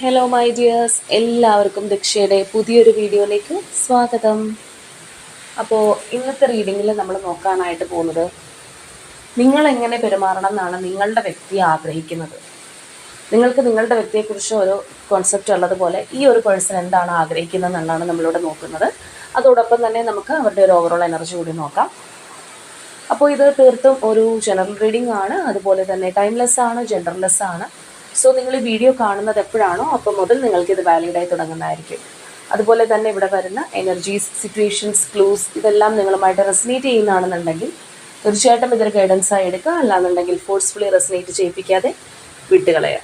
Hello my dears എല്ലാവർക്കും ദക്ഷയുടെ പുതിയൊരു വീഡിയോയിലേക്ക് സ്വാഗതം. അപ്പോൾ ഇന്നത്തെ റീഡിങ്ങിൽ നമ്മൾ നോക്കാനായിട്ട് പോകുന്നത് നിങ്ങൾ എങ്ങനെ പെരുമാറണം എന്നാണ് നിങ്ങളുടെ വ്യക്തി ആഗ്രഹിക്കുന്നത്. നിങ്ങൾക്ക് നിങ്ങളുടെ വ്യക്തിയെക്കുറിച്ച് ഒരു കോൺസെപ്റ്റ് ഉള്ളതുപോലെ ഈ ഒരു പേഴ്സൺ എന്താണ് ആഗ്രഹിക്കുന്നത് എന്നുള്ളതാണ് നമ്മളിവിടെ നോക്കുന്നത്. അതോടൊപ്പം തന്നെ നമുക്ക് അവരുടെ ഒരു ഓവറോൾ എനർജി കൂടി നോക്കാം. അപ്പോൾ ഇത് തീർത്തും ഒരു ജനറൽ റീഡിംഗ് ആണ്. അതുപോലെ തന്നെ ടൈംലെസ് ആണ് ജെൻഡർലെസ് ആണ്. സോ നിങ്ങൾ വീഡിയോ കാണുന്നത് എപ്പോഴാണോ അപ്പോൾ മുതൽ നിങ്ങൾക്ക് ഇത് വാലിഡ് ആയി തുടങ്ങുന്നതായിരിക്കും. അതുപോലെ തന്നെ ഇവിടെ വരുന്ന എനർജീസ് സിറ്റുവേഷൻസ് ക്ലൂസ് ഇതെല്ലാം നിങ്ങളുമായിട്ട് റെസിനേറ്റ് ചെയ്യുന്നതാണെന്നുണ്ടെങ്കിൽ തീർച്ചയായിട്ടും ഇതൊരു ഗൈഡൻസ് ആയി എടുക്കുക. അല്ലാന്നുണ്ടെങ്കിൽ ഫോഴ്സ്ഫുള്ളി റെസിനേറ്റ് ചെയ്യിപ്പിക്കാതെ വിട്ടുകളയുക.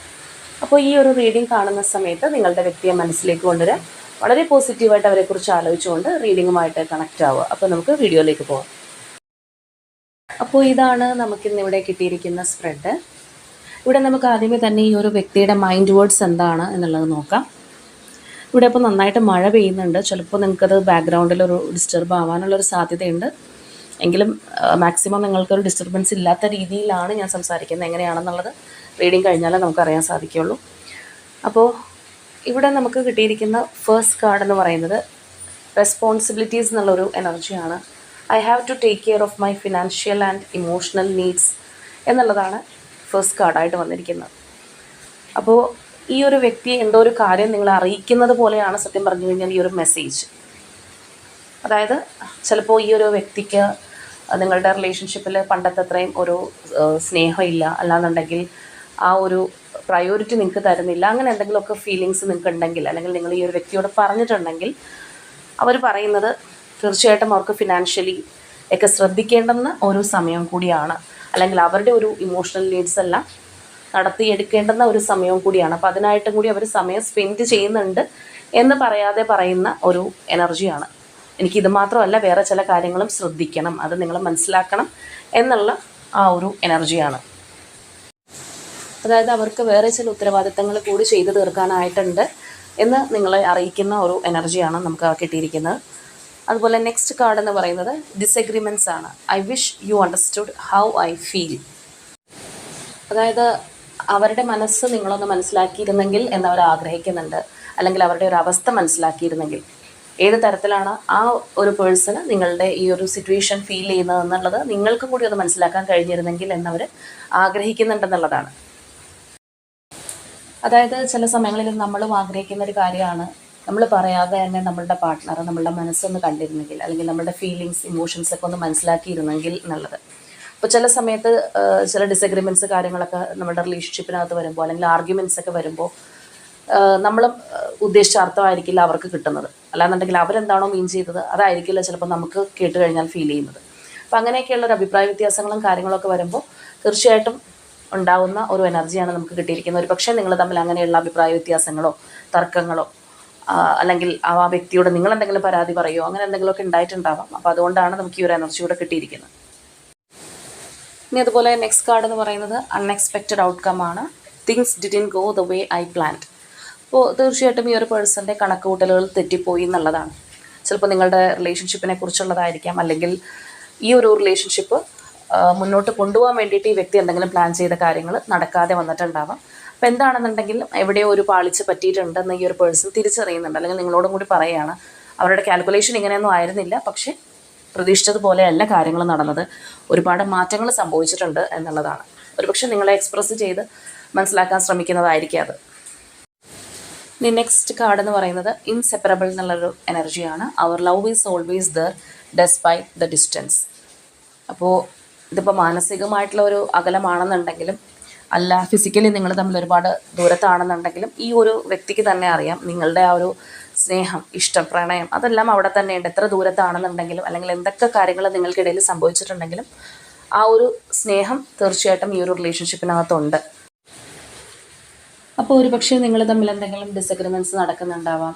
അപ്പോൾ ഈ ഒരു റീഡിംഗ് കാണുന്ന സമയത്ത് നിങ്ങളുടെ വ്യക്തിയെ മനസ്സിലേക്ക് കൊണ്ടുവരാൻ വളരെ പോസിറ്റീവായിട്ട് അവരെക്കുറിച്ച് ആലോചിച്ചുകൊണ്ട് റീഡിങ്ങുമായിട്ട് കണക്റ്റ് ആവുക. അപ്പോൾ നമുക്ക് വീഡിയോയിലേക്ക് പോകാം അപ്പോൾ ഇതാണ് നമുക്കിന്ന് ഇവിടെ കിട്ടിയിരിക്കുന്ന സ്പ്രെഡ് ഇവിടെ നമുക്ക് ആദ്യമേ തന്നെ ഈ ഒരു വ്യക്തിയുടെ മൈൻഡ് വേർഡ്സ് എന്താണ് എന്നുള്ളത് നോക്കാം. ഇവിടെ ഇപ്പോൾ നന്നായിട്ട് മഴ പെയ്യുന്നുണ്ട്. ചിലപ്പോൾ നിങ്ങൾക്കത് ബാക്ക്ഗ്രൗണ്ടിൽ ഒരു ഡിസ്റ്റർബ് ആവാനുള്ളൊരു സാധ്യതയുണ്ട്. എങ്കിലും മാക്സിമം നിങ്ങൾക്കൊരു ഡിസ്റ്റർബൻസ് ഇല്ലാത്ത രീതിയിലാണ് ഞാൻ സംസാരിക്കുന്നത്. എങ്ങനെയാണെന്നുള്ളത് റീഡിങ് കഴിഞ്ഞാലേ നമുക്കറിയാൻ സാധിക്കുകയുള്ളൂ. അപ്പോൾ ഇവിടെ നമുക്ക് കിട്ടിയിരിക്കുന്ന ഫസ്റ്റ് കാർഡ് എന്ന് പറയുന്നത് റെസ്പോൺസിബിലിറ്റീസ് എന്നുള്ളൊരു എനർജിയാണ് I have to take care of my financial and emotional needs എന്നുള്ളതാണ് ഫസ്റ്റ് കാർഡായിട്ട് വന്നിരിക്കുന്നത്. അപ്പോൾ ഈ ഒരു വ്യക്തിയെ എന്തോ ഒരു കാര്യം നിങ്ങൾ അറിയിക്കുന്നത് പോലെയാണ് സത്യം പറഞ്ഞു കഴിഞ്ഞാൽ ഈ ഒരു മെസ്സേജ് അതായത് ചിലപ്പോൾ ഈ ഒരു വ്യക്തിക്ക് നിങ്ങളുടെ റിലേഷൻഷിപ്പിൽ പണ്ടത്തെ അത്രയും ഒരു സ്നേഹമില്ല. അല്ലാന്നുണ്ടെങ്കിൽ ആ ഒരു പ്രയോറിറ്റി നിങ്ങൾക്ക് തരുന്നില്ല. അങ്ങനെ എന്തെങ്കിലുമൊക്കെ ഫീലിങ്സ് നിങ്ങൾക്ക് ഉണ്ടെങ്കിൽ അല്ലെങ്കിൽ നിങ്ങൾ ഈ ഒരു വ്യക്തിയോട് പറഞ്ഞിട്ടുണ്ടെങ്കിൽ അവർ പറയുന്നത് തീർച്ചയായിട്ടും അവർക്ക് ഫിനാൻഷ്യലി ഒക്കെ ശ്രദ്ധിക്കേണ്ടുന്ന ഒരു സമയം കൂടിയാണ്. അല്ലെങ്കിൽ അവരുടെ ഒരു ഇമോഷണൽ നീഡ്സ് എല്ലാം നടത്തിയെടുക്കേണ്ടുന്ന ഒരു സമയവും കൂടിയാണ്. അപ്പോൾ അതിനായിട്ടും കൂടി അവർ സമയം സ്പെൻഡ് ചെയ്യുന്നുണ്ട് എന്ന് പറയാതെ പറയുന്ന ഒരു എനർജിയാണ് എനിക്ക് ഇത് മാത്രമല്ല വേറെ ചില കാര്യങ്ങളും ശ്രദ്ധിക്കണം. അത് നിങ്ങൾ മനസ്സിലാക്കണം എന്നുള്ള ആ ഒരു എനർജിയാണ് അതായത് അവർക്ക് വേറെ ചില ഉത്തരവാദിത്തങ്ങൾ കൂടി ചെയ്തു തീർക്കാനായിട്ടുണ്ട് എന്ന് നിങ്ങളെ അറിയിക്കുന്ന ഒരു എനർജിയാണ് നമുക്ക് കിട്ടിയിരിക്കുന്നത്. അതുപോലെ നെക്സ്റ്റ് കാർഡ് എന്ന് പറയുന്നത് ഡിസഗ്രിമെന്റ്സ് ആണ്. I wish you understood how I feel അതായത് അവരുടെ മനസ്സ് നിങ്ങളൊന്ന് മനസ്സിലാക്കിയിരുന്നെങ്കിൽ എന്നവർ ആഗ്രഹിക്കുന്നുണ്ട്. അല്ലെങ്കിൽ അവരുടെ ഒരു അവസ്ഥ മനസ്സിലാക്കിയിരുന്നെങ്കിൽ. ഏത് തരത്തിലാണ് ആ ഒരു പേഴ്സണ് നിങ്ങളുടെ ഈ ഒരു സിറ്റുവേഷൻ ഫീൽ ചെയ്യുന്നത് എന്നുള്ളത് നിങ്ങൾക്കും കൂടി ഒന്ന് മനസ്സിലാക്കാൻ കഴിഞ്ഞിരുന്നെങ്കിൽ എന്നവർ ആഗ്രഹിക്കുന്നുണ്ടെന്നുള്ളതാണ് അതായത് ചില സമയങ്ങളിൽ നമ്മളും ആഗ്രഹിക്കുന്ന ഒരു കാര്യമാണ്. നമ്മൾ പറയാതെ തന്നെ നമ്മളുടെ പാർട്ട്ണർ നമ്മളുടെ മനസ്സൊന്ന് കണ്ടിരുന്നെങ്കിൽ അല്ലെങ്കിൽ നമ്മളുടെ ഫീലിങ്സ് ഇമോഷൻസ് ഒക്കെ ഒന്ന് മനസ്സിലാക്കിയിരുന്നെങ്കിൽ എന്നുള്ളത് അപ്പോൾ ചില സമയത്ത് ചില ഡിസഗ്രിമെന്റ്സ് കാര്യങ്ങളൊക്കെ നമ്മുടെ റിലേഷൻഷിപ്പിനകത്ത് വരുമ്പോൾ അല്ലെങ്കിൽ ആർഗ്യുമെന്റ്സ് ഒക്കെ വരുമ്പോൾ നമ്മൾ ഉദ്ദേശിച്ച അർത്ഥമായിരിക്കില്ല അവർക്ക് കിട്ടുന്നത്. അല്ലാന്നുണ്ടെങ്കിൽ അവരെന്താണോ മീൻ ചെയ്തത് അതായിരിക്കില്ല ചിലപ്പോൾ നമുക്ക് കേട്ട് കഴിഞ്ഞാൽ ഫീൽ ചെയ്യുന്നത്. അപ്പോൾ അങ്ങനെയൊക്കെയുള്ള ഒരു അഭിപ്രായ വ്യത്യാസങ്ങളും കാര്യങ്ങളൊക്കെ വരുമ്പോൾ തീർച്ചയായിട്ടും ഉണ്ടാകുന്ന ഒരു എനർജിയാണ് നമുക്ക് കിട്ടിയിരിക്കുന്നത്. ഒരു പക്ഷേ നിങ്ങൾ തമ്മിൽ അങ്ങനെയുള്ള അഭിപ്രായ വ്യത്യാസങ്ങളോ തർക്കങ്ങളോ അല്ലെങ്കിൽ ആ വ്യക്തിയോട് നിങ്ങൾ എന്തെങ്കിലും പരാതി പറയുമോ അങ്ങനെ എന്തെങ്കിലുമൊക്കെ ഉണ്ടായിട്ടുണ്ടാവാം. അപ്പോൾ അതുകൊണ്ടാണ് നമുക്ക് ഈ ഒരു എനർജി കൂടെ കിട്ടിയിരിക്കുന്നത്. ഇനി അതുപോലെ നെക്സ്റ്റ് കാർഡ് എന്ന് പറയുന്നത് അൺഎക്സ്പെക്റ്റഡ് ഔട്ട്കം ആണ്. Things didn't go the way I planned അപ്പോൾ തീർച്ചയായിട്ടും ഈ ഒരു പേഴ്സന്റെ കണക്കുകൂട്ടലുകൾ തെറ്റിപ്പോയി എന്നുള്ളതാണ്. ചിലപ്പോൾ നിങ്ങളുടെ റിലേഷൻഷിപ്പിനെ കുറിച്ചുള്ളതായിരിക്കാം. അല്ലെങ്കിൽ ഈ ഒരു റിലേഷൻഷിപ്പ് മുന്നോട്ട് കൊണ്ടുപോകാൻ വേണ്ടിയിട്ട് ഈ വ്യക്തി എന്തെങ്കിലും പ്ലാൻ ചെയ്ത കാര്യങ്ങൾ നടക്കാതെ വന്നിട്ടുണ്ടാവാം. അപ്പോൾ എന്താണെന്നുണ്ടെങ്കിൽ എവിടെയോ ഒരു പാളിച്ച പറ്റിയിട്ടുണ്ടെന്ന് ഈ ഒരു പേഴ്സൺ തിരിച്ചറിയുന്നുണ്ട്. അല്ലെങ്കിൽ നിങ്ങളോടും കൂടി പറയുകയാണ് അവരുടെ കാൽക്കുലേഷൻ ഇങ്ങനെയൊന്നും ആയിരുന്നില്ല. പക്ഷേ പ്രതീക്ഷിച്ചതുപോലെയല്ല കാര്യങ്ങൾ നടന്നത്. ഒരുപാട് മാറ്റങ്ങൾ സംഭവിച്ചിട്ടുണ്ട് എന്നുള്ളതാണ്. ഒരുപക്ഷെ നിങ്ങളെ എക്സ്പ്രസ് ചെയ്ത് മനസ്സിലാക്കാൻ ശ്രമിക്കുന്നതായിരിക്കും അത്. ഇനി നെക്സ്റ്റ് കാർഡ് എന്ന് പറയുന്നത് ഇൻസെപ്പറബിൾ എന്നുള്ളൊരു എനർജിയാണ് our love is always there despite the distance അപ്പോൾ ഇതിപ്പോൾ മാനസികമായിട്ടുള്ള ഒരു അകലമാണെന്നുണ്ടെങ്കിലും അല്ല ഫിസിക്കലി നിങ്ങൾ തമ്മിൽ ഒരുപാട് ദൂരത്താണെന്നുണ്ടെങ്കിലും ഈ ഒരു വ്യക്തിക്ക് തന്നെ അറിയാം നിങ്ങളുടെ ആ ഒരു സ്നേഹം ഇഷ്ടം പ്രണയം അതെല്ലാം അവിടെ തന്നെയുണ്ട് എത്ര ദൂരത്താണെന്നുണ്ടെങ്കിലും അല്ലെങ്കിൽ എന്തൊക്കെ കാര്യങ്ങൾ നിങ്ങൾക്കിടയിൽ സംഭവിച്ചിട്ടുണ്ടെങ്കിലും ആ ഒരു സ്നേഹം തീർച്ചയായിട്ടും ഈ ഒരു റിലേഷൻഷിപ്പിനകത്തുണ്ട് അപ്പോൾ ഒരു പക്ഷേ നിങ്ങൾ തമ്മിൽ എന്തെങ്കിലും ഡിസഗ്രിമെന്റ്സ് നടക്കുന്നുണ്ടാവാം.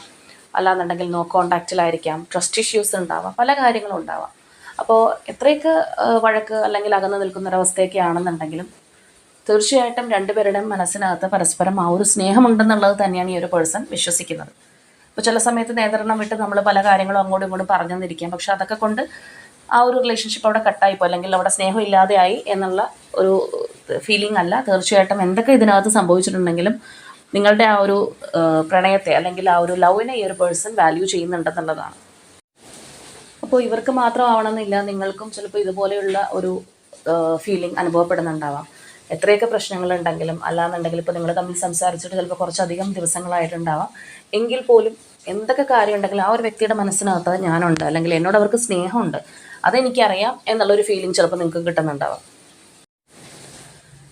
അല്ലാന്നുണ്ടെങ്കിൽ നോ കോണ്ടാക്റ്റിലായിരിക്കാം ട്രസ്റ്റ് ഇഷ്യൂസ് ഉണ്ടാവാം. പല കാര്യങ്ങളും ഉണ്ടാവാം. അപ്പോൾ എത്രയൊക്കെ വഴക്ക് അല്ലെങ്കിൽ അകന്നു നിൽക്കുന്ന ഒരവസ്ഥയൊക്കെ ആണെന്നുണ്ടെങ്കിലും തീർച്ചയായിട്ടും രണ്ടുപേരുടെയും മനസ്സിനകത്ത് പരസ്പരം ആ ഒരു സ്നേഹമുണ്ടെന്നുള്ളത് തന്നെയാണ് ഈ ഒരു പേഴ്സൺ വിശ്വസിക്കുന്നത്. അപ്പോൾ ചില സമയത്ത് നേതൃത്വം വിട്ട് നമ്മൾ പല കാര്യങ്ങളും അങ്ങോട്ടും ഇങ്ങോട്ടും പറഞ്ഞെന്നിരിക്കാം പക്ഷെ അതൊക്കെ കൊണ്ട് ആ ഒരു റിലേഷൻഷിപ്പ് അവിടെ കട്ടായിപ്പോ അല്ലെങ്കിൽ അവിടെ സ്നേഹം ഇല്ലാതെയായി എന്നുള്ള ഒരു ഫീലിംഗ് അല്ല. തീർച്ചയായിട്ടും എന്തൊക്കെ ഇതിനകത്ത് സംഭവിച്ചിട്ടുണ്ടെങ്കിലും നിങ്ങളുടെ ആ ഒരു പ്രണയത്തെ അല്ലെങ്കിൽ ആ ഒരു ലവിനെ ഈ ഒരു പേഴ്സൺ വാല്യൂ ചെയ്യുന്നുണ്ടെന്നുള്ളതാണ്. അപ്പോൾ ഇവർക്ക് മാത്രമാവണമെന്നില്ല. നിങ്ങൾക്കും ചിലപ്പോൾ ഇതുപോലെയുള്ള ഒരു ഫീലിംഗ് അനുഭവപ്പെടുന്നുണ്ടാവാം. എത്രയൊക്കെ പ്രശ്നങ്ങളുണ്ടെങ്കിലും അല്ലാന്നുണ്ടെങ്കിൽ ഇപ്പോൾ നിങ്ങൾ തമ്മിൽ സംസാരിച്ചിട്ട് ചിലപ്പോൾ കുറച്ചധികം ദിവസങ്ങളായിട്ടുണ്ടാവാം. എങ്കിൽ പോലും എന്തൊക്കെ കാര്യം ഉണ്ടെങ്കിലും ആ ഒരു വ്യക്തിയുടെ മനസ്സിനകത്ത് ഞാനുണ്ട് അല്ലെങ്കിൽ എന്നോട് അവർക്ക് സ്നേഹമുണ്ട് അതെനിക്കറിയാം എന്നുള്ളൊരു ഫീലിംഗ് ചിലപ്പോൾ നിങ്ങൾക്ക് കിട്ടുന്നുണ്ടാവാം.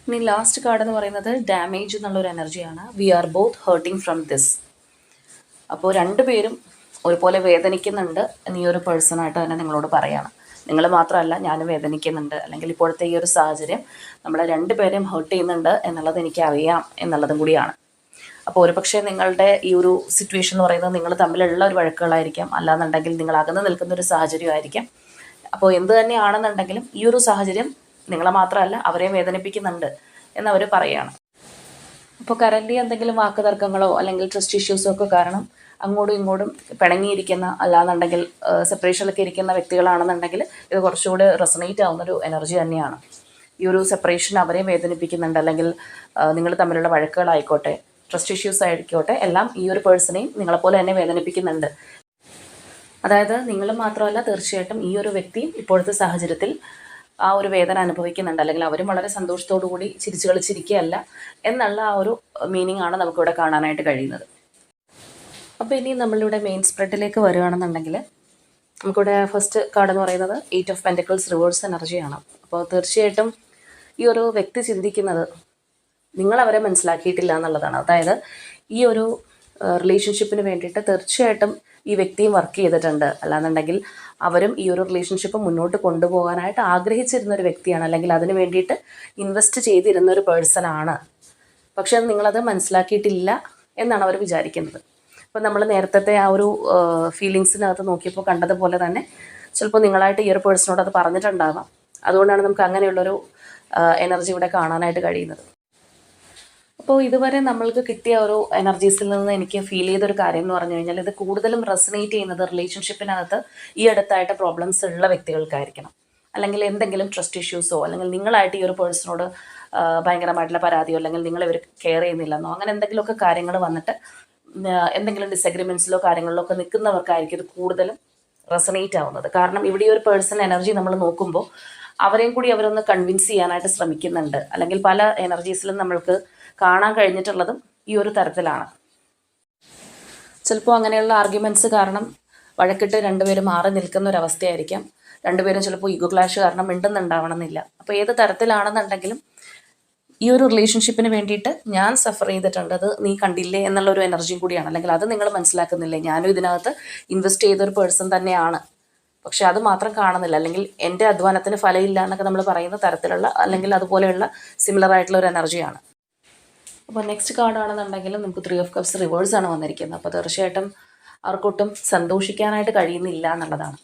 ഇനി ലാസ്റ്റ് കാർഡ് എന്ന് പറയുന്നത് ഡാമേജ് എന്നുള്ളൊരു എനർജിയാണ് we are both hurting from this അപ്പോൾ രണ്ടുപേരും ഒരുപോലെ വേദനിക്കുന്നുണ്ട് നീ ഒരു പേഴ്സണായിട്ട് തന്നെ നിങ്ങളോട് പറയാണ്. നിങ്ങൾ മാത്രമല്ല ഞാനും വേദനിക്കുന്നുണ്ട്. അല്ലെങ്കിൽ ഇപ്പോഴത്തെ ഈ ഒരു സാഹചര്യം നമ്മളെ രണ്ടുപേരെയും ഹേർട്ട് ചെയ്യുന്നുണ്ട് എന്നുള്ളത് എനിക്കറിയാം എന്നുള്ളതും കൂടിയാണ്. അപ്പോൾ ഒരുപക്ഷെ നിങ്ങളുടെ ഈ ഒരു സിറ്റുവേഷൻ എന്ന് പറയുന്നത് നിങ്ങൾ തമ്മിലുള്ള ഒരു വഴക്കുകളായിരിക്കാം. അല്ലാന്നുണ്ടെങ്കിൽ നിങ്ങൾ അകന്ന് നിൽക്കുന്ന ഒരു സാഹചര്യമായിരിക്കാം അപ്പോൾ എന്ത് തന്നെയാണെന്നുണ്ടെങ്കിലും ഈ ഒരു സാഹചര്യം നിങ്ങളെ മാത്രമല്ല അവരെയും വേദനിപ്പിക്കുന്നുണ്ട് എന്നവർ പറയുകയാണ് അപ്പോൾ കറന്റ് എന്തെങ്കിലും വാക്കുതർക്കങ്ങളോ അല്ലെങ്കിൽ ട്രസ്റ്റ് ഇഷ്യൂസോ ഒക്കെ കാരണം അങ്ങോട്ടും ഇങ്ങോട്ടും പിണങ്ങിയിരിക്കുന്ന അല്ലാന്നുണ്ടെങ്കിൽ സെപ്പറേഷനിലൊക്കെ ഇരിക്കുന്ന വ്യക്തികളാണെന്നുണ്ടെങ്കിൽ ഇത് കുറച്ചുകൂടി റെസണേറ്റ് ആവുന്നൊരു എനർജി തന്നെയാണ്. ഈ ഒരു സെപ്പറേഷൻ അവരെ വേദനിപ്പിക്കുന്നുണ്ട്. അല്ലെങ്കിൽ നിങ്ങൾ തമ്മിലുള്ള വഴക്കുകളായിക്കോട്ടെ ട്രസ്റ്റ് ഇഷ്യൂസ് ആയിക്കോട്ടെ എല്ലാം ഈ ഒരു പേഴ്സണെയും നിങ്ങളെപ്പോലെ തന്നെ വേദനിപ്പിക്കുന്നുണ്ട്. അതായത് നിങ്ങൾ മാത്രമല്ല തീർച്ചയായിട്ടും ഈ ഒരു വ്യക്തിയും ഇപ്പോഴത്തെ സാഹചര്യത്തിൽ ആ ഒരു വേദന അനുഭവിക്കുന്നുണ്ട്. അല്ലെങ്കിൽ അവരും വളരെ സന്തോഷത്തോടു കൂടി ചിരിച്ചു കളിച്ചിരിക്കുകയല്ല എന്നുള്ള ആ ഒരു മീനിങ് ആണ് നമുക്കിവിടെ കാണാനായിട്ട് കഴിയുന്നത്. അപ്പോൾ ഇനി നമ്മളിവിടെ മെയിൻ സ്പ്രെഡിലേക്ക് വരികയാണെന്നുണ്ടെങ്കിൽ നമുക്കിവിടെ ഫസ്റ്റ് കാർഡ് എന്ന് പറയുന്നത് എയ്റ്റ് ഓഫ് പെന്റക്കിൾസ് റിവേഴ്സ് എനർജിയാണ് അപ്പോൾ തീർച്ചയായിട്ടും ഈ ഒരു വ്യക്തി ചിന്തിക്കുന്നത് നിങ്ങൾ അവരെ മനസ്സിലാക്കിയിട്ടില്ല എന്നുള്ളതാണ്. അതായത് ഈ ഒരു റിലേഷൻഷിപ്പിന് വേണ്ടിയിട്ട് തീർച്ചയായിട്ടും ഈ വ്യക്തിയും വർക്ക് ചെയ്തിട്ടുണ്ട്. അല്ലാന്നുണ്ടെങ്കിൽ അവരും ഈ ഒരു റിലേഷൻഷിപ്പ് മുന്നോട്ട് കൊണ്ടുപോകാനായിട്ട് ആഗ്രഹിച്ചിരുന്ന ഒരു വ്യക്തിയാണ്. അല്ലെങ്കിൽ അതിന് വേണ്ടിയിട്ട് ഇൻവെസ്റ്റ് ചെയ്തിരുന്ന ഒരു പേഴ്സൺ ആണ്. പക്ഷെ നിങ്ങളത് മനസ്സിലാക്കിയിട്ടില്ല എന്നാണ് അവർ വിചാരിക്കുന്നത്. അപ്പോൾ നമ്മൾ നേരത്തെ ആ ഒരു ഫീലിങ്സിനകത്ത് നോക്കിയപ്പോൾ കണ്ടതുപോലെ തന്നെ ചിലപ്പോൾ നിങ്ങളായിട്ട് ഈ ഒരു പേഴ്സണോട് അത് പറഞ്ഞിട്ടുണ്ടാവാം. അതുകൊണ്ടാണ് നമുക്ക് അങ്ങനെയുള്ളൊരു എനർജി ഇവിടെ കാണാനായിട്ട് കഴിയുന്നത്. അപ്പോൾ ഇതുവരെ നമ്മൾക്ക് കിട്ടിയ ഒരു എനർജീസിൽ നിന്ന് എനിക്ക് ഫീൽ ചെയ്തൊരു കാര്യം എന്ന് പറഞ്ഞു കഴിഞ്ഞാൽ ഇത് കൂടുതലും റെസനേറ്റ് ചെയ്യുന്നത് റിലേഷൻഷിപ്പിനകത്ത് ഈ അടുത്തായിട്ട് പ്രോബ്ലംസ് ഉള്ള വ്യക്തികൾക്കായിരിക്കണം. അല്ലെങ്കിൽ എന്തെങ്കിലും ട്രസ്റ്റ് ഇഷ്യൂസോ അല്ലെങ്കിൽ നിങ്ങളായിട്ട് ഈ ഒരു പേഴ്സണോട് ഭയങ്കരമായിട്ടുള്ള പരാതിയോ അല്ലെങ്കിൽ നിങ്ങളിവർ കെയർ ചെയ്യുന്നില്ലെന്നോ അങ്ങനെ എന്തെങ്കിലുമൊക്കെ കാര്യങ്ങൾ വന്നിട്ട് എന്തെങ്കിലും ഡിസഗ്രിമെന്റ്സിലോ കാര്യങ്ങളിലോ ഒക്കെ നിൽക്കുന്നവർക്കായിരിക്കും ഇത് കൂടുതലും റെസനേറ്റ് ആവുന്നത്. കാരണം ഇവിടെ ഒരു പേഴ്സണൽ എനർജി നമ്മൾ നോക്കുമ്പോൾ അവരെയും കൂടി അവരൊന്ന് കൺവിൻസ് ചെയ്യാനായിട്ട് ശ്രമിക്കുന്നുണ്ട്. അല്ലെങ്കിൽ പല എനർജീസിലും നമ്മൾക്ക് കാണാൻ കഴിഞ്ഞിട്ടുള്ളതും ഈ ഒരു തരത്തിലാണ്. ചിലപ്പോൾ അങ്ങനെയുള്ള ആർഗ്യുമെന്റ്സ് കാരണം വഴക്കിട്ട് രണ്ടുപേരും മാറി നിൽക്കുന്ന ഒരു അവസ്ഥയായിരിക്കാം. രണ്ടുപേരും ചിലപ്പോൾ ഈഗോ ക്ലാഷ് കാരണം മിണ്ടുന്നുണ്ടാവണമെന്നില്ല. അപ്പോൾ ഏത് തരത്തിലാണെന്നുണ്ടെങ്കിലും ഈ ഒരു റിലേഷൻഷിപ്പിന് വേണ്ടിയിട്ട് ഞാൻ സഫർ ചെയ്തിട്ടുണ്ട്. അത് നീ കണ്ടില്ലേ എന്നുള്ള ഒരു എനർജിയും കൂടിയാണ്. അല്ലെങ്കിൽ അത് നിങ്ങൾ മനസ്സിലാക്കുന്നില്ലേ? ഞാനും ഇതിനകത്ത് ഇൻവെസ്റ്റ് ചെയ്തൊരു പേഴ്സൺ തന്നെയാണ്. പക്ഷെ അത് മാത്രം കാണുന്നില്ല. അല്ലെങ്കിൽ എന്റെ അധ്വാനത്തിന് ഫലമില്ല എന്നൊക്കെ നമ്മൾ പറയുന്ന തരത്തിലുള്ള അല്ലെങ്കിൽ അതുപോലെയുള്ള സിമിലർ ആയിട്ടുള്ള ഒരു എനർജിയാണ് അപ്പോൾ നെക്സ്റ്റ് കാർഡ് ആണെന്നുണ്ടെങ്കിലും നമുക്ക് ത്രീ ഓഫ് കപ്സ് റിവേഴ്സ് ആണ് വന്നിരിക്കുന്നത്. അപ്പോൾ തീർച്ചയായിട്ടും അവർക്കൊട്ടും സന്തോഷിക്കാനായിട്ട് കഴിയുന്നില്ല എന്നുള്ളതാണ്.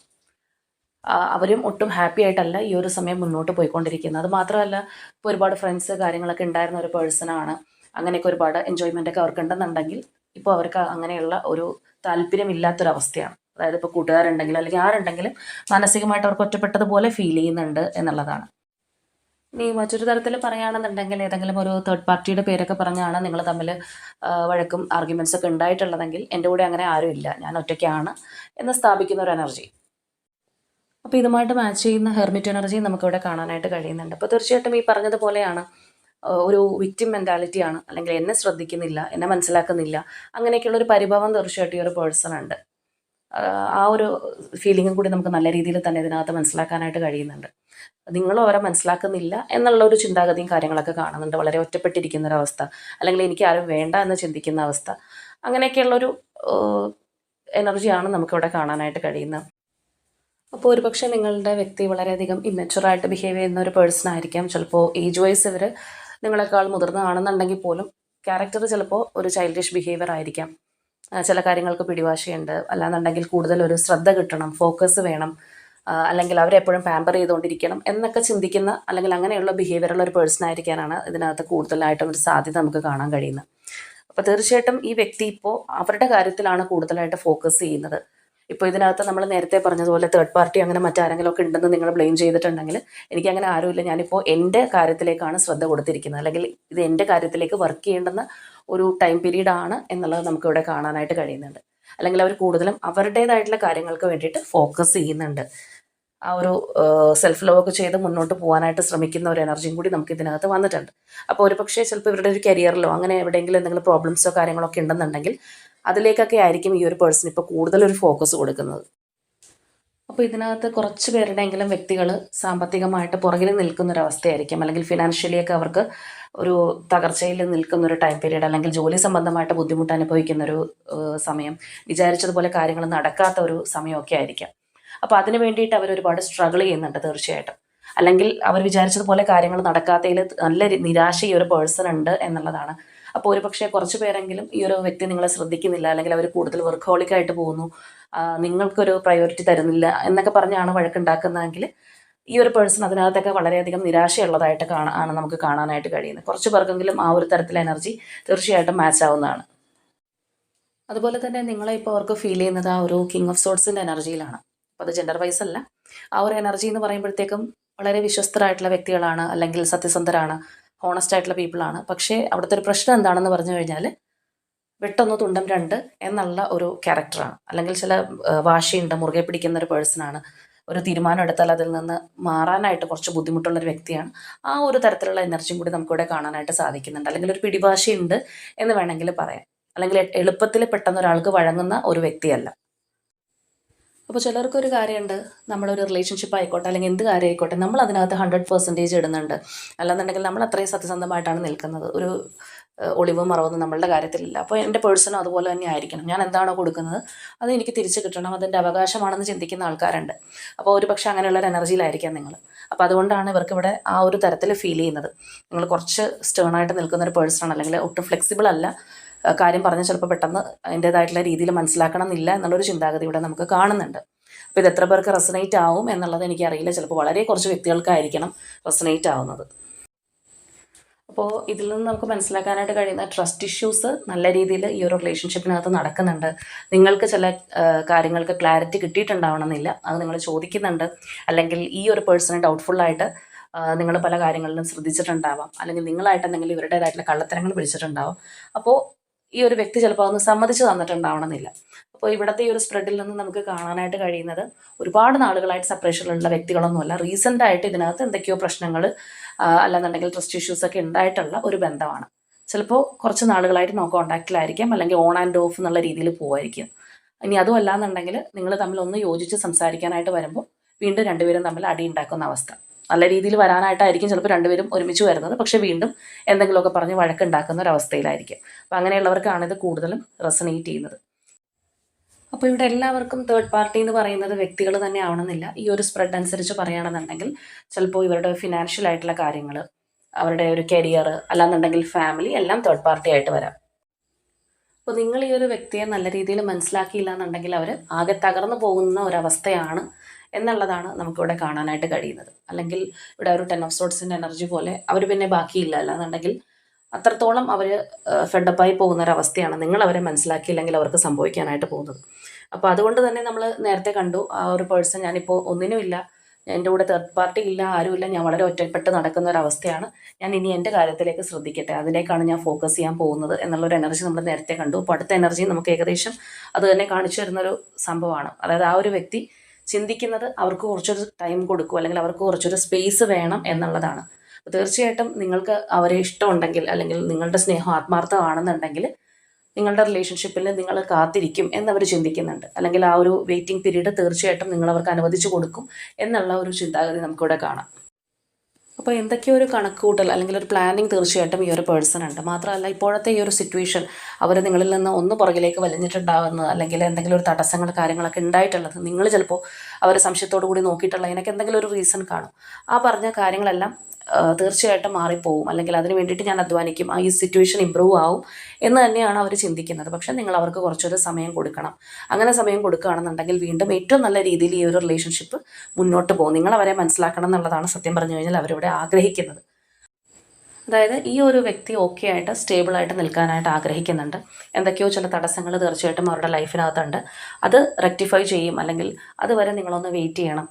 അവരും ഒട്ടും ഹാപ്പി ആയിട്ടല്ല ഈ ഒരു സമയം മുന്നോട്ട് പോയിക്കൊണ്ടിരിക്കുന്നത്. അത് മാത്രമല്ല ഇപ്പോൾ ഒരുപാട് ഫ്രണ്ട്സ് കാര്യങ്ങളൊക്കെ ഉണ്ടായിരുന്ന ഒരു പേഴ്സണാണ് അങ്ങനെയൊക്കെ ഒരുപാട് എൻജോയ്മെന്റ് ഒക്കെ അവർക്ക് ഉണ്ടെന്നുണ്ടെങ്കിൽ ഇപ്പോൾ അവർക്ക് അങ്ങനെയുള്ള ഒരു താല്പര്യമില്ലാത്തൊരവസ്ഥയാണ്. അതായത് ഇപ്പോൾ കൂട്ടുകാരുണ്ടെങ്കിലും അല്ലെങ്കിൽ ആരുണ്ടെങ്കിലും മാനസികമായിട്ട് അവർക്ക് ഒറ്റപ്പെട്ടതുപോലെ ഫീൽ ചെയ്യുന്നുണ്ട് എന്നുള്ളതാണ്. ഇനി മറ്റൊരു തരത്തിൽ പറയുകയാണെന്നുണ്ടെങ്കിൽ ഏതെങ്കിലും ഒരു തേർഡ് പാർട്ടിയുടെ പേരൊക്കെ പറഞ്ഞാണ് നിങ്ങൾ തമ്മിൽ വഴക്കും ആർഗ്യുമെന്റ്സ് ഒക്കെ ഉണ്ടായിട്ടുള്ളതെങ്കിൽ എന്റെ കൂടെ അങ്ങനെ ആരും ഇല്ല ഞാൻ ഒറ്റയ്ക്കാണ് എന്ന് സ്ഥാപിക്കുന്ന ഒരു എനർജി അപ്പോൾ ഇതുമായിട്ട് മാച്ച് ചെയ്യുന്ന ഹെർമിറ്റ് എനർജി നമുക്കിവിടെ കാണാനായിട്ട് കഴിയുന്നുണ്ട്. അപ്പോൾ തീർച്ചയായിട്ടും ഈ പറഞ്ഞതുപോലെയാണ് ഒരു വിക്റ്റിം മെന്റാലിറ്റിയാണ് അല്ലെങ്കിൽ എന്നെ ശ്രദ്ധിക്കുന്നില്ല എന്നെ മനസ്സിലാക്കുന്നില്ല. അങ്ങനെയൊക്കെയുള്ള ഒരു പരിഭവം തീർച്ചയായിട്ടും ഈ ഒരു പേഴ്സൺ ഉണ്ട്. ആ ഒരു ഫീലിംഗും കൂടി നമുക്ക് നല്ല രീതിയിൽ തന്നെ ഇതിനകത്ത് മനസ്സിലാക്കാനായിട്ട് കഴിയുന്നുണ്ട്. നിങ്ങൾ അവരെ മനസ്സിലാക്കുന്നില്ല എന്നുള്ള ഒരു ചിന്താഗതിയും കാര്യങ്ങളൊക്കെ കാണുന്നുണ്ട്. വളരെ ഒറ്റപ്പെട്ടിരിക്കുന്ന ഒരു അവസ്ഥ. അല്ലെങ്കിൽ എനിക്ക് ആരും വേണ്ട എന്ന് ചിന്തിക്കുന്ന അവസ്ഥ. അങ്ങനെയൊക്കെയുള്ളൊരു എനർജിയാണ് നമുക്കിവിടെ കാണാനായിട്ട് കഴിയുന്നത്. അപ്പോൾ ഒരുപക്ഷെ നിങ്ങളുടെ വ്യക്തി വളരെയധികം ഇമ്മച്ചുറായിട്ട് ബിഹേവ് ചെയ്യുന്ന ഒരു പേഴ്സൺ ആയിരിക്കാം. ചിലപ്പോൾ ഏജ് വൈസ് ഇവർ നിങ്ങളെക്കാൾ മുതിർന്നതാണെന്നുണ്ടെങ്കിൽ പോലും ക്യാരക്ടർ ചിലപ്പോൾ ഒരു ചൈൽഡിഷ് ബിഹേവിയർ ആയിരിക്കാം. ചില കാര്യങ്ങൾക്ക് പിടിവാശിയുണ്ട്. അല്ലാന്നുണ്ടെങ്കിൽ കൂടുതൽ ഒരു ശ്രദ്ധ കിട്ടണം ഫോക്കസ് വേണം അല്ലെങ്കിൽ അവരെപ്പോഴും പാമ്പർ ചെയ്തുകൊണ്ടിരിക്കണം എന്നൊക്കെ ചിന്തിക്കുന്ന അല്ലെങ്കിൽ അങ്ങനെയുള്ള ബിഹേവിയറുള്ള ഒരു പേഴ്സൺ ആയിരിക്കാനാണ് ഇതിനകത്ത് കൂടുതലായിട്ടും ഒരു സാധ്യത നമുക്ക് കാണാൻ കഴിയുന്നത്. അപ്പോൾ തീർച്ചയായിട്ടും ഈ വ്യക്തി ഇപ്പോൾ അവരുടെ കാര്യത്തിലാണ് കൂടുതലായിട്ട് ഫോക്കസ് ചെയ്യുന്നത്. ഇപ്പോൾ ഇതിനകത്ത് നമ്മൾ നേരത്തെ പറഞ്ഞതുപോലെ തേർഡ് പാർട്ടി അങ്ങനെ മറ്റാരെങ്കിലും ഒക്കെ ഉണ്ടെന്ന് നിങ്ങൾ ബ്ലെയിം ചെയ്തിട്ടുണ്ടെങ്കിൽ എനിക്ക് അങ്ങനെ ആരുമില്ല. ഞാനിപ്പോൾ എന്റെ കാര്യത്തിലേക്കാണ് ശ്രദ്ധ കൊടുത്തിരിക്കുന്നത്. അല്ലെങ്കിൽ ഇത് എന്റെ കാര്യത്തിലേക്ക് വർക്ക് ചെയ്യേണ്ടുന്ന ഒരു ടൈം പീരീഡ് ആണ് എന്നുള്ളത് നമുക്ക് ഇവിടെ കാണാനായിട്ട് കഴിയുന്നുണ്ട്. അല്ലെങ്കിൽ അവർ കൂടുതലും അവരുടേതായിട്ടുള്ള കാര്യങ്ങൾക്ക് വേണ്ടിയിട്ട് ഫോക്കസ് ചെയ്യുന്നുണ്ട്. ആ ഒരു സെൽഫ് ലവ് ഒക്കെ ചെയ്ത് മുന്നോട്ട് പോകാനായിട്ട് ശ്രമിക്കുന്ന ഒരു എനർജിയും കൂടി നമുക്ക് ഇതിനകത്ത് വന്നിട്ടുണ്ട്. അപ്പോൾ ഒരു പക്ഷേ ചിലപ്പോൾ ഇവരുടെ ഒരു കരിയറിലോ അങ്ങനെ എവിടെയെങ്കിലും എന്തെങ്കിലും പ്രോബ്ലംസോ കാര്യങ്ങളൊക്കെ ഉണ്ടെന്നുണ്ടെങ്കിൽ അതിലേക്കൊക്കെ ആയിരിക്കും ഈ ഒരു പേഴ്സൺ ഇപ്പോൾ കൂടുതലൊരു ഫോക്കസ് കൊടുക്കുന്നത്. അപ്പോൾ ഇതിനകത്ത് കുറച്ച് പേരുടെയെങ്കിലും വ്യക്തികൾ സാമ്പത്തികമായിട്ട് പുറകിൽ നിൽക്കുന്നൊരവസ്ഥയായിരിക്കും. അല്ലെങ്കിൽ ഫിനാൻഷ്യലി ഒക്കെ അവർക്ക് ഒരു തകർച്ചയിൽ നിൽക്കുന്ന ഒരു ടൈം പീരീഡ് അല്ലെങ്കിൽ ജോലി സംബന്ധമായിട്ട് ബുദ്ധിമുട്ട് അനുഭവിക്കുന്ന ഒരു സമയം വിചാരിച്ചതുപോലെ കാര്യങ്ങൾ നടക്കാത്ത ഒരു സമയമൊക്കെ ആയിരിക്കാം. അപ്പോൾ അതിന് വേണ്ടിയിട്ട് അവർ ഒരുപാട് സ്ട്രഗിൾ ചെയ്യുന്നുണ്ട് തീർച്ചയായിട്ടും. അല്ലെങ്കിൽ അവർ വിചാരിച്ചതുപോലെ കാര്യങ്ങൾ നടക്കാത്തതിൽ നല്ല നിരാശ ഈ ഒരു പേഴ്സൺ ഉണ്ട് എന്നുള്ളതാണ് അപ്പോൾ ഒരു പക്ഷേ കുറച്ച് പേരെങ്കിലും ഈ ഒരു വ്യക്തി നിങ്ങളെ ശ്രദ്ധിക്കുന്നില്ല അല്ലെങ്കിൽ അവർ കൂടുതൽ വർക്കോളിക്കായിട്ട് പോകുന്നു നിങ്ങൾക്കൊരു പ്രയോറിറ്റി തരുന്നില്ല എന്നൊക്കെ പറഞ്ഞാണ് വഴക്കുണ്ടാക്കുന്നതെങ്കിൽ ഈ ഒരു പേഴ്സൺ അതിനകത്തൊക്കെ വളരെയധികം നിരാശയുള്ളതായിട്ട് കാണാൻ ആണ് നമുക്ക് കാണാനായിട്ട് കഴിയുന്നത്. കുറച്ച് പേർക്കെങ്കിലും ആ ഒരു തരത്തിലെ എനർജി തീർച്ചയായിട്ടും മാച്ച് ആവുന്നതാണ്. അതുപോലെ തന്നെ നിങ്ങളെ ഇപ്പോൾ അവർക്ക് ഫീൽ ചെയ്യുന്നത് ആ ഒരു കിങ് ഓഫ് സോട്സിന്റെ എനർജിയിലാണ് അപ്പോൾ അത് ജെൻഡർ വൈസ് അല്ല. ആ ഒരു എനർജി എന്ന് പറയുമ്പോഴത്തേക്കും വളരെ വിശ്വസ്തരായിട്ടുള്ള വ്യക്തികളാണ് അല്ലെങ്കിൽ സത്യസന്ധരാണ്. ഹോണസ്റ്റ് ആയിട്ടുള്ള പീപ്പിളാണ് പക്ഷേ അവിടുത്തെ ഒരു പ്രശ്നം എന്താണെന്ന് പറഞ്ഞു കഴിഞ്ഞാൽ വെട്ടൊന്ന് തുണ്ടം രണ്ട് എന്നുള്ള ഒരു ക്യാരക്ടറാണ് അല്ലെങ്കിൽ ചില വാശിയുണ്ട് മുറുകെ പിടിക്കുന്ന ഒരു പേഴ്സണാണ് ഒരു തീരുമാനം എടുത്താൽ അതിൽ നിന്ന് മാറാനായിട്ട് കുറച്ച് ബുദ്ധിമുട്ടുള്ള ഒരു വ്യക്തിയാണ്. ആ ഒരു തരത്തിലുള്ള എനർജിയും കൂടി നമുക്കിവിടെ കാണാനായിട്ട് സാധിക്കുന്നുണ്ട്. അല്ലെങ്കിൽ ഒരു പിടിവാശിയുണ്ട് എന്ന് വേണമെങ്കിൽ പറയാം. അല്ലെങ്കിൽ എളുപ്പത്തിൽ പെട്ടെന്ന് ഒരാൾക്ക് വഴങ്ങുന്ന ഒരു വ്യക്തിയല്ല. അപ്പോൾ ചിലർക്കൊരു കാര്യമുണ്ട് നമ്മളൊരു റിലേഷൻഷിപ്പ് ആയിക്കോട്ടെ അല്ലെങ്കിൽ എന്ത് കാര്യം ആയിക്കോട്ടെ നമ്മൾ അതിനകത്ത് ഹൺഡ്രഡ് പെർസെന്റേജ് ഇടുന്നുണ്ട്. അല്ലാന്നുണ്ടെങ്കിൽ നമ്മൾ അത്രയും സത്യസന്ധമായിട്ടാണ് നിൽക്കുന്നത്. ഒരു ഒളിവും മറവൊന്നും നമ്മളുടെ കാര്യത്തിലില്ല. അപ്പോൾ എന്റെ പേഴ്സണും അതുപോലെ തന്നെ ആയിരിക്കണം. ഞാൻ എന്താണോ കൊടുക്കുന്നത് അത് എനിക്ക് തിരിച്ചു കിട്ടണം. അതെന്റെ അവകാശമാണെന്ന് ചിന്തിക്കുന്ന ആൾക്കാരുണ്ട്. അപ്പോൾ ഒരു പക്ഷേ അങ്ങനെയുള്ള ഒരു എനർജിയിലായിരിക്കാം നിങ്ങൾ അപ്പോൾ അതുകൊണ്ടാണ് ഇവർക്ക് ഇവിടെ ആ ഒരു തരത്തിൽ ഫീൽ ചെയ്യുന്നത്. നിങ്ങൾ കുറച്ച് സ്റ്റേൺ ആയിട്ട് നിൽക്കുന്ന ഒരു പേഴ്സൺ അല്ലെങ്കിൽ ഒട്ടും ഫ്ലെക്സിബിൾ അല്ല. കാര്യം പറഞ്ഞ് ചിലപ്പോൾ പെട്ടെന്ന് അതിന്റേതായിട്ടുള്ള രീതിയിൽ മനസ്സിലാക്കണം എന്നില്ല എന്നുള്ളൊരു ചിന്താഗതി ഇവിടെ നമുക്ക് കാണുന്നുണ്ട്. അപ്പോൾ ഇത് എത്ര പേർക്ക് റെസനേറ്റ് ആവും എന്നുള്ളത് എനിക്കറിയില്ല. ചിലപ്പോൾ വളരെ കുറച്ച് വ്യക്തികൾക്കായിരിക്കണം റെസനേറ്റ് ആവുന്നത്. അപ്പോൾ ഇതിൽ നിന്ന് നമുക്ക് മനസ്സിലാക്കാനായിട്ട് കഴിയുന്ന ട്രസ്റ്റ് ഇഷ്യൂസ് നല്ല രീതിയിൽ ഈ ഒരു റിലേഷൻഷിപ്പിനകത്ത് നടക്കുന്നുണ്ട്. നിങ്ങൾക്ക് ചില കാര്യങ്ങൾക്ക് ക്ലാരിറ്റി കിട്ടിയിട്ടുണ്ടാവണമെന്നില്ല. അത് നിങ്ങൾ ചോദിക്കുന്നുണ്ട്. അല്ലെങ്കിൽ ഈ ഒരു പേഴ്സണെ ഡൗട്ട്ഫുള്ളായിട്ട് നിങ്ങൾ പല കാര്യങ്ങളിലും ശ്രദ്ധിച്ചിട്ടുണ്ടാവാം. അല്ലെങ്കിൽ നിങ്ങളായിട്ട് എന്തെങ്കിലും ഇവരുടേതായിട്ടുള്ള കള്ളത്തരങ്ങൾ പിടിച്ചിട്ടുണ്ടാവാം അപ്പോൾ ഈ ഒരു വ്യക്തി ചിലപ്പോൾ അതൊന്ന് സമ്മതിച്ച് തന്നിട്ടുണ്ടാവണമെന്നില്ല. അപ്പോൾ ഇവിടുത്തെ ഈ ഒരു സ്പ്രെഡിൽ നിന്ന് നമുക്ക് കാണാനായിട്ട് കഴിയുന്നത് ഒരുപാട് നാളുകളായിട്ട് സെപ്പറേഷനിലുള്ള വ്യക്തികളൊന്നുമല്ല. റീസെന്റ് ആയിട്ട് ഇതിനകത്ത് എന്തൊക്കെയോ പ്രശ്നങ്ങൾ അല്ലെന്നുണ്ടെങ്കിൽ ട്രസ്റ്റ് ഇഷ്യൂസ് ഒക്കെ ഉണ്ടായിട്ടുള്ള ഒരു ബന്ധമാണ്. ചിലപ്പോൾ കുറച്ച് നാളുകളായിട്ട് നോ കോൺടാക്റ്റിലായിരിക്കാം അല്ലെങ്കിൽ ഓൺ ആൻഡ് ഓഫ് എന്നുള്ള രീതിയിൽ പോവായിരിക്കും. ഇനി അതും നിങ്ങൾ തമ്മിൽ ഒന്ന് യോജിച്ച് സംസാരിക്കാനായിട്ട് വരുമ്പോൾ വീണ്ടും രണ്ടുപേരും തമ്മിൽ അടി ഉണ്ടാക്കുന്ന അവസ്ഥ. നല്ല രീതിയിൽ വരാനായിട്ടായിരിക്കും ചിലപ്പോൾ രണ്ടുപേരും ഒരുമിച്ച് വരുന്നത്. പക്ഷെ വീണ്ടും എന്തെങ്കിലുമൊക്കെ പറഞ്ഞ് വഴക്കുണ്ടാക്കുന്ന ഒരു അവസ്ഥയിലായിരിക്കും അപ്പം അങ്ങനെയുള്ളവർക്കാണ് ഇത് കൂടുതലും റെസനേറ്റ് ചെയ്യുന്നത്. അപ്പോൾ ഇവിടെ എല്ലാവർക്കും തേർഡ് പാർട്ടി എന്ന് പറയുന്നത് വ്യക്തികൾ തന്നെ ആവണമെന്നില്ല. ഈ ഒരു സ്പ്രെഡ് അനുസരിച്ച് പറയുകയാണെന്നുണ്ടെങ്കിൽ ചിലപ്പോൾ ഇവരുടെ ഫിനാൻഷ്യൽ ആയിട്ടുള്ള കാര്യങ്ങൾ അവരുടെ ഒരു കരിയർ അല്ലാന്നുണ്ടെങ്കിൽ ഫാമിലി എല്ലാം തേർഡ് പാർട്ടി ആയിട്ട് വരാം. അപ്പോൾ നിങ്ങൾ ഈ ഒരു വ്യക്തിയെ നല്ല രീതിയിൽ മനസ്സിലാക്കിയില്ല എന്നുണ്ടെങ്കിൽ അവർ ആകെ തകർന്നു പോകുന്ന ഒരവസ്ഥയാണ് എന്നുള്ളതാണ് നമുക്കിവിടെ കാണാനായിട്ട് കഴിയുന്നത്. അല്ലെങ്കിൽ ഇവിടെ ഒരു ടെൻ ഓഫ് സോട്ട്സിന്റെ എനർജി പോലെ അവർ പിന്നെ ബാക്കിയില്ല അല്ലാന്നുണ്ടെങ്കിൽ അത്രത്തോളം അവർ ഫെഡപ്പായി പോകുന്ന ഒരവസ്ഥയാണ് നിങ്ങൾ അവരെ മനസ്സിലാക്കിയില്ലെങ്കിൽ അവർക്ക് സംഭവിക്കാനായിട്ട് പോകുന്നത്. അപ്പോൾ അതുകൊണ്ട് തന്നെ നമ്മൾ നേരത്തെ കണ്ടു ആ ഒരു പേഴ്സൺ ഞാനിപ്പോൾ ഒന്നിനുമില്ല എന്റെ കൂടെ തേർഡ് പാർട്ടി ഇല്ല ആരുമില്ല ഞാൻ വളരെ ഒറ്റപ്പെട്ട് നടക്കുന്ന ഒരു അവസ്ഥയാണ് ഞാൻ ഇനി എന്റെ കാര്യത്തിലേക്ക് ശ്രദ്ധിക്കട്ടെ അതിലേക്കാണ് ഞാൻ ഫോക്കസ് ചെയ്യാൻ പോകുന്നത് എന്നുള്ളൊരു എനർജി നമ്മൾ നേരത്തെ കണ്ടു. അപ്പോൾ അടുത്ത എനർജി നമുക്ക് ഏകദേശം അത് തന്നെ കാണിച്ചു തരുന്നൊരു സംഭവമാണ്. അതായത് ആ ഒരു വ്യക്തി ചിന്തിക്കുന്നത് അവർക്ക് കുറച്ചൊരു ടൈം കൊടുക്കും അല്ലെങ്കിൽ അവർക്ക് കുറച്ചൊരു സ്പേസ് വേണം എന്നുള്ളതാണ്. തീർച്ചയായിട്ടും നിങ്ങൾക്ക് അവരെ ഇഷ്ടമുണ്ടെങ്കിൽ അല്ലെങ്കിൽ നിങ്ങളുടെ സ്നേഹം ആത്മാർത്ഥമാണെന്നുണ്ടെങ്കിൽ നിങ്ങളുടെ റിലേഷൻഷിപ്പിൽ നിങ്ങൾ കാത്തിരിക്കും എന്നവർ ചിന്തിക്കുന്നുണ്ട്. അല്ലെങ്കിൽ ആ ഒരു വെയിറ്റിംഗ് പീരീഡ് തീർച്ചയായിട്ടും നിങ്ങൾ അവർക്ക് അനുവദിച്ചു കൊടുക്കും എന്നുള്ള ഒരു ചിന്താഗതി നമുക്കിവിടെ കാണാം. അപ്പോൾ എന്തൊക്കെയോ ഒരു കണക്കുകൂട്ടൽ അല്ലെങ്കിൽ ഒരു പ്ലാനിങ് തീർച്ചയായിട്ടും ഈ ഒരു പേഴ്സൺ ഉണ്ട്. മാത്രമല്ല ഇപ്പോഴത്തെ ഈ ഒരു സിറ്റുവേഷൻ അവർ നിങ്ങളിൽ നിന്ന് ഒന്ന് പുറകിലേക്ക് വലിഞ്ഞിട്ടുണ്ടാകുന്നത് അല്ലെങ്കിൽ എന്തെങ്കിലും ഒരു തടസ്സങ്ങൾ കാര്യങ്ങളൊക്കെ ഉണ്ടായിട്ടുള്ളത് നിങ്ങൾ ചിലപ്പോൾ അവർ സംശയത്തോടു കൂടി നോക്കിയിട്ടുള്ള അതിനൊക്കെ എന്തെങ്കിലും ഒരു റീസൺ കാണും. ആ പറഞ്ഞ കാര്യങ്ങളെല്ലാം തീർച്ചയായിട്ടും മാറിപ്പോവും. അല്ലെങ്കിൽ അതിന് വേണ്ടിയിട്ട് ഞാൻ അധ്വാനിക്കും. ആ ഈ സിറ്റുവേഷൻ ഇമ്പ്രൂവ് ആവും എന്ന് തന്നെയാണ് അവർ ചിന്തിക്കുന്നത്. പക്ഷേ നിങ്ങൾ അവർക്ക് കുറച്ചൊരു സമയം കൊടുക്കണം. അങ്ങനെ സമയം കൊടുക്കുകയാണെന്നുണ്ടെങ്കിൽ വീണ്ടും ഏറ്റവും നല്ല രീതിയിൽ ഈ ഒരു റിലേഷൻഷിപ്പ് മുന്നോട്ട് പോകും. നിങ്ങൾ അവരെ മനസ്സിലാക്കണം എന്നുള്ളതാണ് സത്യം പറഞ്ഞു കഴിഞ്ഞാൽ അവരിവിടെ ആഗ്രഹിക്കുന്നത്. അതായത് ഈ ഒരു വ്യക്തി ഓക്കെ ആയിട്ട് സ്റ്റേബിളായിട്ട് നിൽക്കാനായിട്ട് ആഗ്രഹിക്കുന്നുണ്ട്. എന്തൊക്കെയോ ചില തടസ്സങ്ങൾ തീർച്ചയായിട്ടും അവരുടെ ലൈഫിനകത്തുണ്ട് അത് റെക്ടിഫൈ ചെയ്യും. അല്ലെങ്കിൽ അതുവരെ നിങ്ങളൊന്ന് വെയിറ്റ് ചെയ്യണം.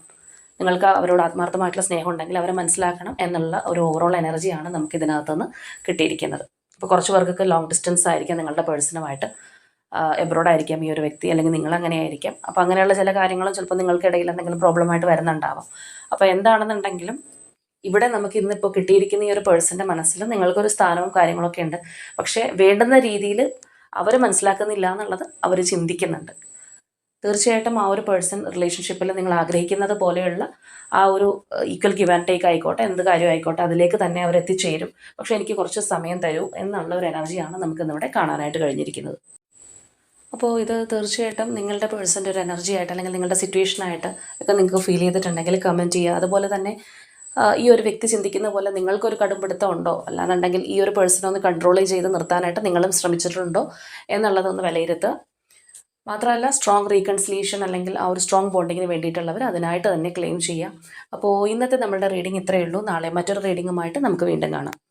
നിങ്ങൾക്ക് അവരോട് ആത്മാർത്ഥമായിട്ടുള്ള സ്നേഹം ഉണ്ടെങ്കിൽ അവരെ മനസ്സിലാക്കണം എന്നുള്ള ഒരു ഓവറോൾ എനർജിയാണ് നമുക്ക് ഇതിനകത്തുനിന്ന് കിട്ടിയിരിക്കുന്നത്. അപ്പോൾ കുറച്ച് പേർക്കൊക്കെ ലോങ് ഡിസ്റ്റൻസ് ആയിരിക്കാം നിങ്ങളുടെ പേഴ്സണുമായിട്ട് എബ്രോഡ് ആയിരിക്കാം ഈ ഒരു വ്യക്തി. അല്ലെങ്കിൽ നിങ്ങൾ അങ്ങനെ ആയിരിക്കാം. അപ്പോൾ അങ്ങനെയുള്ള ചില കാര്യങ്ങളും ചിലപ്പോൾ നിങ്ങൾക്കിടയിൽ എന്തെങ്കിലും പ്രോബ്ലമായിട്ട് വരുന്നുണ്ടാവാം. അപ്പോൾ എന്താണെന്നുണ്ടെങ്കിലും ഇവിടെ നമുക്ക് ഇന്നിപ്പോൾ കിട്ടിയിരിക്കുന്ന ഈ ഒരു പേഴ്സന്റെ മനസ്സിൽ നിങ്ങൾക്കൊരു സ്ഥാനവും കാര്യങ്ങളൊക്കെ ഉണ്ട്. പക്ഷേ വേണ്ടുന്ന രീതിയിൽ അവർ മനസ്സിലാക്കുന്നില്ല എന്നുള്ളത് അവർ ചിന്തിക്കുന്നുണ്ട്. തീർച്ചയായിട്ടും ആ ഒരു പേഴ്സൺ റിലേഷൻഷിപ്പിൽ നിങ്ങൾ ആഗ്രഹിക്കുന്നത് പോലെയുള്ള ആ ഒരു ഈക്വൽ ഗിവ് ആൻഡ് ടേക്ക് ആയിക്കോട്ടെ എന്ത് കാര്യം ആയിക്കോട്ടെ അതിലേക്ക് തന്നെ അവർ എത്തിച്ചേരും. പക്ഷേ എനിക്ക് കുറച്ച് സമയം തരൂ എന്നുള്ള ഒരു എനർജിയാണ് നമുക്ക് ഇന്നിവിടെ കാണാനായിട്ട് കഴിഞ്ഞിരിക്കുന്നത്. അപ്പോൾ ഇത് തീർച്ചയായിട്ടും നിങ്ങളുടെ പേഴ്സന്റെ ഒരു എനർജി ആയിട്ട് അല്ലെങ്കിൽ നിങ്ങളുടെ സിറ്റുവേഷനായിട്ട് ഒക്കെ നിങ്ങൾക്ക് ഫീൽ ചെയ്തിട്ടുണ്ടെങ്കിൽ കമന്റ് ചെയ്യുക. അതുപോലെ തന്നെ ഈ ഒരു വ്യക്തി ചിന്തിക്കുന്ന പോലെ നിങ്ങൾക്കൊരു കടുംപിടുത്തം ഉണ്ടോ? അല്ലാന്നുണ്ടെങ്കിൽ ഈ ഒരു പേഴ്സണെ ഒന്ന് കൺട്രോൾ ചെയ്ത് നിർത്താനായിട്ട് നിങ്ങളും ശ്രമിച്ചിട്ടുണ്ടോ എന്നുള്ളതൊന്ന് വിലയിരുത്തുക മാത്രമല്ല സ്ട്രോങ് റീകൺസിലിയേഷൻ അല്ലെങ്കിൽ ആ ഒരു സ്ട്രോങ് ബോണ്ടിങ്ങിന് വേണ്ടിയിട്ടുള്ളവർ അതിനായിട്ട് തന്നെ ക്ലെയിം ചെയ്യാം. അപ്പോൾ ഇന്നത്തെ നമ്മുടെ റീഡിംഗ് ഇത്രയേ ഉള്ളൂ. നാളെ മറ്റൊരു റീഡിങ്ങുമായിട്ട് നമുക്ക് വീണ്ടും കാണാം.